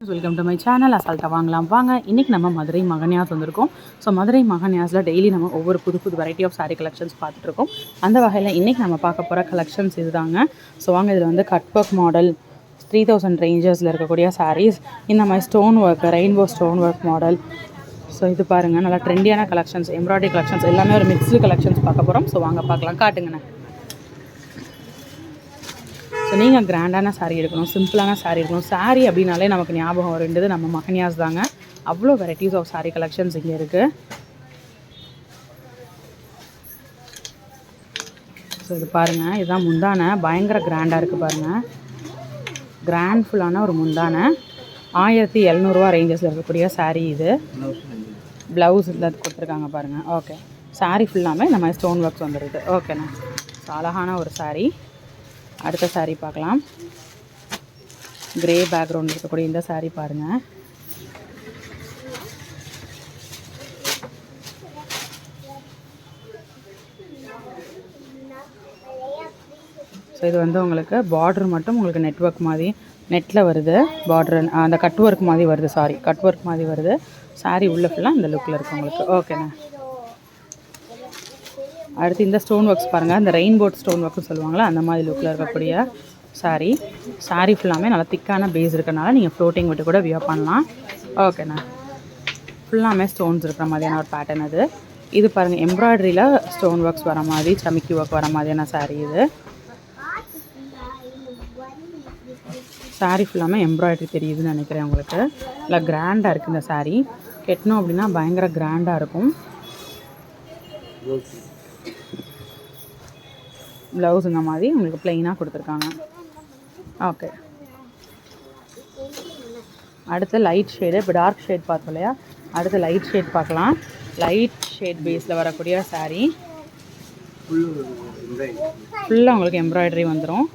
Welcome to my channel அசால்ட்டாக வாங்கலாம். வாங்க இன்றைக்கி நம்ம மதுரை மகன்யாஸ் வந்திருக்கோம். ஸோ மதுரை மகன்யாஸில் டெய்லி நம்ம ஒவ்வொரு புது புது வெரைட்டி ஆஃப் சாரீ கலெக்ஷன்ஸ் பார்த்துட்ருக்கோம் அந்த வகையில் இன்றைக்கி நம்ம பார்க்க போகிற கலெக்ஷன்ஸ் இதுதாங்க. ஸோ வாங்க இதில் வந்து cut work model three thousand ரேஞ்சஸில் இருக்கக்கூடிய சாரீஸ் இந்த மாதிரி stone work rainbow stone work model so இது பாருங்கள் நல்லா ட்ரெண்டியான கலெக்ஷன்ஸ் எம்ப்ராய்டரி கலெக்ஷன்ஸ் எல்லாமே ஒரு மிக்ஸ்டு கலெக்ஷன்ஸ் பார்க்க போகிறோம் ஸோ வாங்க பார்க்கலாம். காட்டுங்கண்ணே. ஸோ நீங்கள் கிராண்டான சாரீ எடுக்கணும் சிம்பிளான சாரீ எடுக்கணும். சாரீ அப்படின்னாலே நமக்கு ஞாபகம் வருன்றது நம்ம மகனியாஸ் தாங்க. அவ்வளோ வெரைட்டிஸ் ஆஃப் சாரீ கலெக்ஷன்ஸ் இங்கே இருக்குது ஸோ இது பாருங்கள் இதுதான் முந்தானை. பயங்கர கிராண்டாக இருக்குது பாருங்கள் கிராண்ட் ஃபுல்லான ஒரு முந்தானை. ஆயிரத்தி எழுநூறுவா ரேஞ்சஸில் இருக்கக்கூடிய saree இது. ப்ளவுஸ் இதில் கொடுத்துருக்காங்க பாருங்கள் ஓகே saree ஃபுல்லாமே இந்த மாதிரி ஸ்டோன் ஒர்க்ஸ் வந்துடுது ஓகேண்ணா ஸோ அழகான ஒரு சாரீ அடுத்த சாரீ பார்க்கலாம். கிரே பேக்ரவுண்ட் இருக்கக்கூடிய இந்த சாரீ பாருங்கள் ஸோ இது வந்து உங்களுக்கு பார்டர் மட்டும் உங்களுக்கு நெட்ஒர்க் மாதிரி நெட்டில் வருது. பார்டர் அந்த கட் ஒர்க் மாதிரி வருது சாரி கட் ஒர்க் மாதிரி வருது. Saree உள்ள ஃபுல்லாக இந்த லுக்கில் இருக்குது உங்களுக்கு. ஓகேண்ணா அடுத்து இந்த ஸ்டோன் ஒர்க்ஸ் பாருங்கள் இந்த ரெயின்போட் ஸ்டோன் ஒர்க்னு சொல்லுவாங்களா அந்த மாதிரி லுக்கில் இருக்கக்கூடிய சாரீ சாரீ ஃபுல்லாமே நல்லா திக்கான பேஸ் இருக்கனால நீங்கள் ஃப்ளோட்டிங் விட்டு கூட வியர் பண்ணலாம். ஓகேண்ணா ஃபுல்லாமே ஸ்டோன்ஸ் இருக்கிற மாதிரியான ஒரு பேட்டர்ன் அது. இது பாருங்கள் எம்ப்ராய்டரியில் ஸ்டோன் ஒர்க்ஸ் வர மாதிரி சமிக்கி ஒர்க் வர மாதிரியான சாரீ இது. சாரீ ஃபுல்லாமே எம்ப்ராய்டரி தெரியுதுன்னு நினைக்கிறேன் உங்களுக்கு. இல்லை கிராண்டாக இருக்குது இந்த சாரீ கெட்டணும் அப்படின்னா பயங்கர கிராண்டாக இருக்கும். ப்ளவுஸ் இந்த மாதிரி உங்களுக்கு ப்ளெயினாக கொடுத்துருக்காங்க. ஓகே அடுத்து லைட் ஷேடு இப்போ டார்க் ஷேட் பார்த்தோம் இல்லையா? அடுத்து லைட் ஷேட் பார்க்கலாம். லைட் ஷேட் பேஸில் வரக்கூடிய சாரீ ஃபுல்லாக உங்களுக்கு எம்ப்ராய்டரி வந்துடும்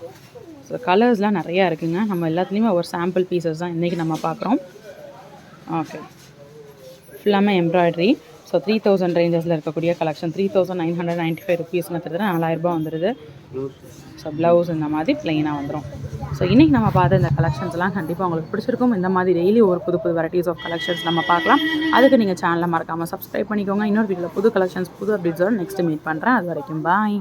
ஸோ கலர்ஸ்லாம் நிறையா இருக்குங்க. நம்ம எல்லாத்துலேயுமே ஒரு சாம்பிள் பீசஸ் தான் இன்றைக்கி நம்ம பார்க்குறோம். ஓகே ஃபுல்லாமே எம்ப்ராய்டரி ஸோ த்ரீ தௌசண்ட் ரேஞ்சஸில் இருக்கக்கூடிய collection three thousand nine hundred ninety five ருபீஸ்ங்கிறது நாலாயிரரூபா வந்துடுது ஸோ ப்ளவுஸ் இந்த மாதிரி ப்ளெயினாக வந்துடும் ஸோ இன்றைக்கி நம்ம பார்த்த இந்த கலெக்ஷன்ஸ்லாம் கண்டிப்பாக உங்களுக்கு பிடிச்சிருக்கும். இந்த மாதிரி டெய்லி ஒரு புது புது வெரைட்டிஸ் ஆஃப் கலெக்ஷன்ஸ் நம்ம பார்க்கலாம். அதுக்கு நீங்கள் சேனலை மறக்காமல் சப்ஸ்கிரைப் பண்ணிக்கோங்க. இன்னொரு வீட்டில் புது கலெக்ஷன்ஸ் புது அப்டேட்ஸோடு நெக்ஸ்ட் மீட் பண்ணுறேன் அது வரைக்கும் பாய்